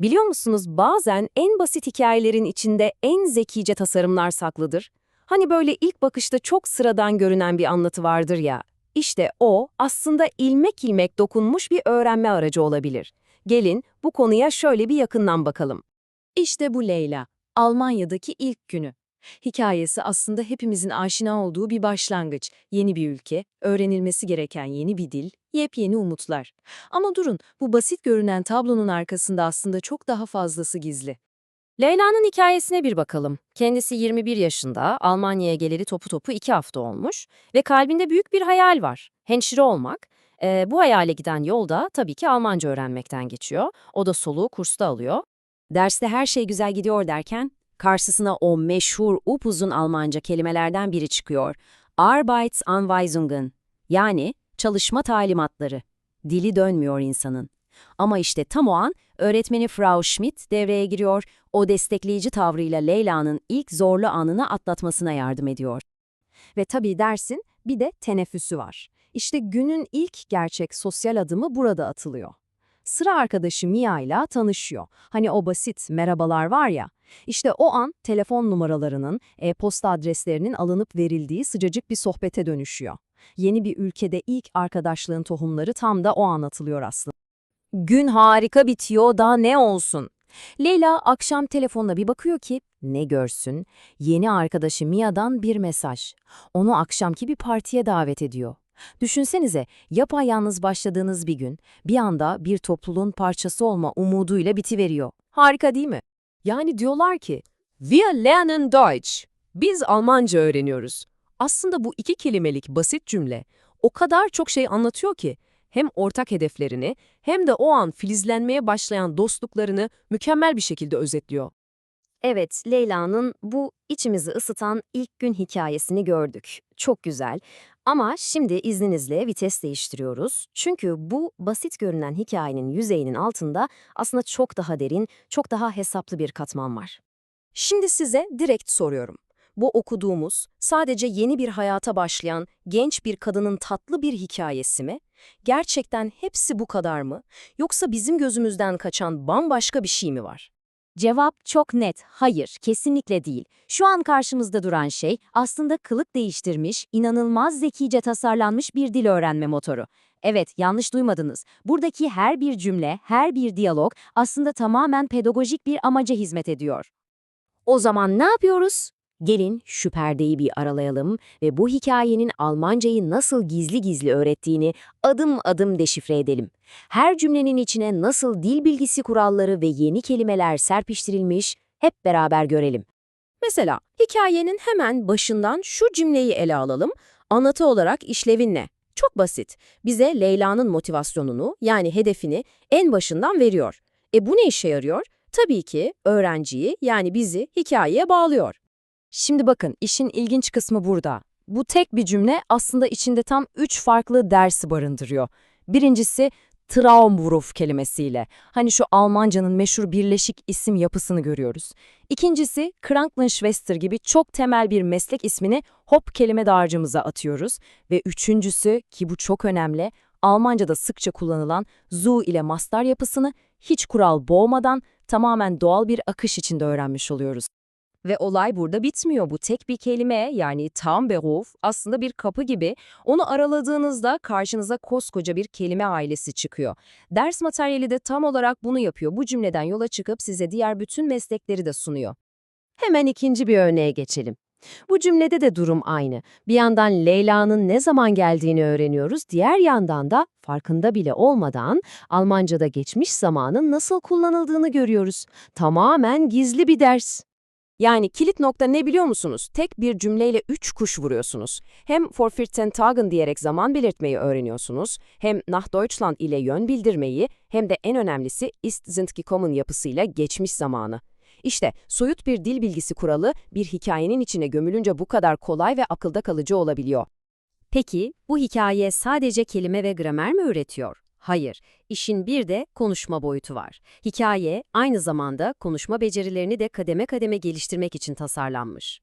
Biliyor musunuz bazen en basit hikayelerin içinde en zekice tasarımlar saklıdır. Hani böyle ilk bakışta çok sıradan görünen bir anlatı vardır ya. İşte o aslında ilmek ilmek dokunmuş bir öğrenme aracı olabilir. Gelin bu konuya şöyle bir yakından bakalım. İşte bu Leyla, Almanya'daki ilk günü. Hikayesi aslında hepimizin aşina olduğu bir başlangıç. Yeni bir ülke, öğrenilmesi gereken yeni bir dil, yepyeni umutlar. Ama durun, bu basit görünen tablonun arkasında aslında çok daha fazlası gizli. Leyla'nın hikayesine bir bakalım. Kendisi 21 yaşında, Almanya'ya geleli topu topu 2 hafta olmuş ve kalbinde büyük bir hayal var. Hemşire olmak. Ee, bu hayale giden yolda tabii ki Almanca öğrenmekten geçiyor. O da soluğu kursta alıyor. Derste her şey güzel gidiyor derken karşısına o meşhur upuzun Almanca kelimelerden biri çıkıyor. Arbeitsanweisungen yani çalışma talimatları. Dili dönmüyor insanın. Ama işte tam o an öğretmeni Frau Schmidt devreye giriyor, o destekleyici tavrıyla Leyla'nın ilk zorlu anını atlatmasına yardım ediyor. Ve tabii dersin bir de teneffüsü var. İşte günün ilk gerçek sosyal adımı burada atılıyor. Sıra arkadaşı Mia ile tanışıyor. Hani o basit merhabalar var ya. İşte o an telefon numaralarının, e-posta adreslerinin alınıp verildiği sıcacık bir sohbete dönüşüyor. Yeni bir ülkede ilk arkadaşlığın tohumları tam da o an atılıyor aslında. Gün harika bitiyor, daha ne olsun? Leyla akşam telefonuna bir bakıyor ki ne görsün? Yeni arkadaşı Mia'dan bir mesaj. Onu akşamki bir partiye davet ediyor. Düşünsenize, yapayalnız başladığınız bir gün bir anda bir topluluğun parçası olma umuduyla bitiveriyor. Harika değil mi? Yani diyorlar ki, Wir lernen Deutsch. Biz Almanca öğreniyoruz. Aslında bu iki kelimelik basit cümle o kadar çok şey anlatıyor ki hem ortak hedeflerini hem de o an filizlenmeye başlayan dostluklarını mükemmel bir şekilde özetliyor. Evet, Leyla'nın bu içimizi ısıtan ilk gün hikayesini gördük. Çok güzel. Ama şimdi izninizle vites değiştiriyoruz. Çünkü bu basit görünen hikayenin yüzeyinin altında aslında çok daha derin, çok daha hesaplı bir katman var. Şimdi size direkt soruyorum. Bu okuduğumuz, sadece yeni bir hayata başlayan genç bir kadının tatlı bir hikayesi mi? Gerçekten hepsi bu kadar mı? Yoksa bizim gözümüzden kaçan bambaşka bir şey mi var? Cevap çok net, hayır, kesinlikle değil. Şu an karşımızda duran şey aslında kılık değiştirmiş, inanılmaz zekice tasarlanmış bir dil öğrenme motoru. Evet, yanlış duymadınız. Buradaki her bir cümle, her bir diyalog aslında tamamen pedagojik bir amaca hizmet ediyor. O zaman ne yapıyoruz? Gelin şu perdeyi bir aralayalım ve bu hikayenin Almancayı nasıl gizli gizli öğrettiğini adım adım deşifre edelim. Her cümlenin içine nasıl dil bilgisi kuralları ve yeni kelimeler serpiştirilmiş hep beraber görelim. Mesela hikayenin hemen başından şu cümleyi ele alalım. Anlatı olarak işlevin ne? Çok basit. Bize Leyla'nın motivasyonunu yani hedefini en başından veriyor. E bu ne işe yarıyor? Tabii ki öğrenciyi yani bizi hikayeye bağlıyor. Şimdi bakın işin ilginç kısmı burada. Bu tek bir cümle aslında içinde tam üç farklı dersi barındırıyor. Birincisi Traumberuf kelimesiyle. Hani şu Almancanın meşhur birleşik isim yapısını görüyoruz. İkincisi Krankenschwester gibi çok temel bir meslek ismini hop kelime dağarcığımıza atıyoruz. Ve üçüncüsü ki bu çok önemli, Almanca'da sıkça kullanılan zu ile mastar yapısını hiç kural boğmadan tamamen doğal bir akış içinde öğrenmiş oluyoruz. Ve olay burada bitmiyor. Bu tek bir kelime yani tam beruf aslında bir kapı gibi. Onu araladığınızda karşınıza koskoca bir kelime ailesi çıkıyor. Ders materyali de tam olarak bunu yapıyor. Bu cümleden yola çıkıp size diğer bütün meslekleri de sunuyor. Hemen ikinci bir örneğe geçelim. Bu cümlede de durum aynı. Bir yandan Leyla'nın ne zaman geldiğini öğreniyoruz, diğer yandan da farkında bile olmadan Almanca'da geçmiş zamanın nasıl kullanıldığını görüyoruz. Tamamen gizli bir ders. Yani kilit nokta ne biliyor musunuz? Tek bir cümleyle üç kuş vuruyorsunuz. Hem 14 Tagen diyerek zaman belirtmeyi öğreniyorsunuz, hem nach Deutschland ile yön bildirmeyi, hem de en önemlisi ist sind gekommen yapısıyla geçmiş zamanı. İşte soyut bir dil bilgisi kuralı bir hikayenin içine gömülünce bu kadar kolay ve akılda kalıcı olabiliyor. Peki bu hikaye sadece kelime ve gramer mi üretiyor? Hayır, işin bir de konuşma boyutu var. Hikaye aynı zamanda konuşma becerilerini de kademe kademe geliştirmek için tasarlanmış.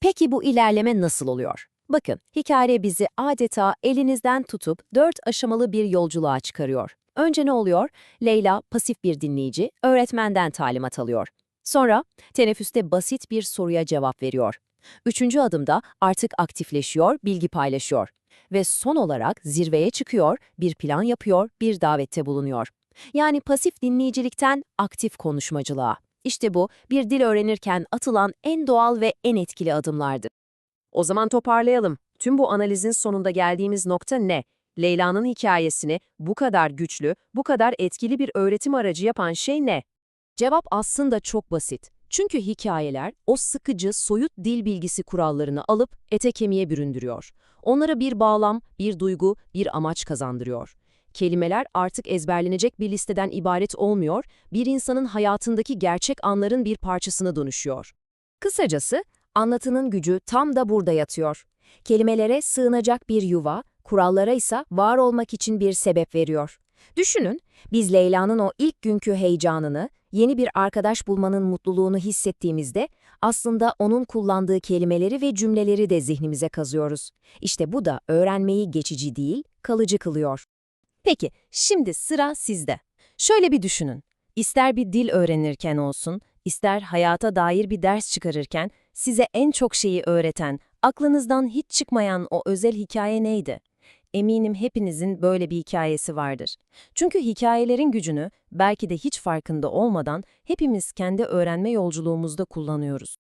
Peki bu ilerleme nasıl oluyor? Bakın, hikaye bizi adeta elinizden tutup dört aşamalı bir yolculuğa çıkarıyor. Önce ne oluyor? Leyla pasif bir dinleyici, öğretmenden talimat alıyor. Sonra teneffüste basit bir soruya cevap veriyor. Üçüncü adımda artık aktifleşiyor, bilgi paylaşıyor. Ve son olarak zirveye çıkıyor, bir plan yapıyor, bir davette bulunuyor. Yani pasif dinleyicilikten aktif konuşmacılığa. İşte bu, bir dil öğrenirken atılan en doğal ve en etkili adımlardır. O zaman toparlayalım. Tüm bu analizin sonunda geldiğimiz nokta ne? Leyla'nın hikayesini bu kadar güçlü, bu kadar etkili bir öğretim aracı yapan şey ne? Cevap aslında çok basit. Çünkü hikayeler o sıkıcı, soyut dil bilgisi kurallarını alıp ete kemiğe büründürüyor. Onlara bir bağlam, bir duygu, bir amaç kazandırıyor. Kelimeler artık ezberlenecek bir listeden ibaret olmuyor, bir insanın hayatındaki gerçek anların bir parçasına dönüşüyor. Kısacası, anlatının gücü tam da burada yatıyor. Kelimelere sığınacak bir yuva, kurallara ise var olmak için bir sebep veriyor. Düşünün, biz Leyla'nın o ilk günkü heyecanını, yeni bir arkadaş bulmanın mutluluğunu hissettiğimizde aslında onun kullandığı kelimeleri ve cümleleri de zihnimize kazıyoruz. İşte bu da öğrenmeyi geçici değil, kalıcı kılıyor. Peki, şimdi sıra sizde. Şöyle bir düşünün. İster bir dil öğrenirken olsun, ister hayata dair bir ders çıkarırken size en çok şeyi öğreten, aklınızdan hiç çıkmayan o özel hikaye neydi? Eminim hepinizin böyle bir hikayesi vardır. Çünkü hikayelerin gücünü belki de hiç farkında olmadan hepimiz kendi öğrenme yolculuğumuzda kullanıyoruz.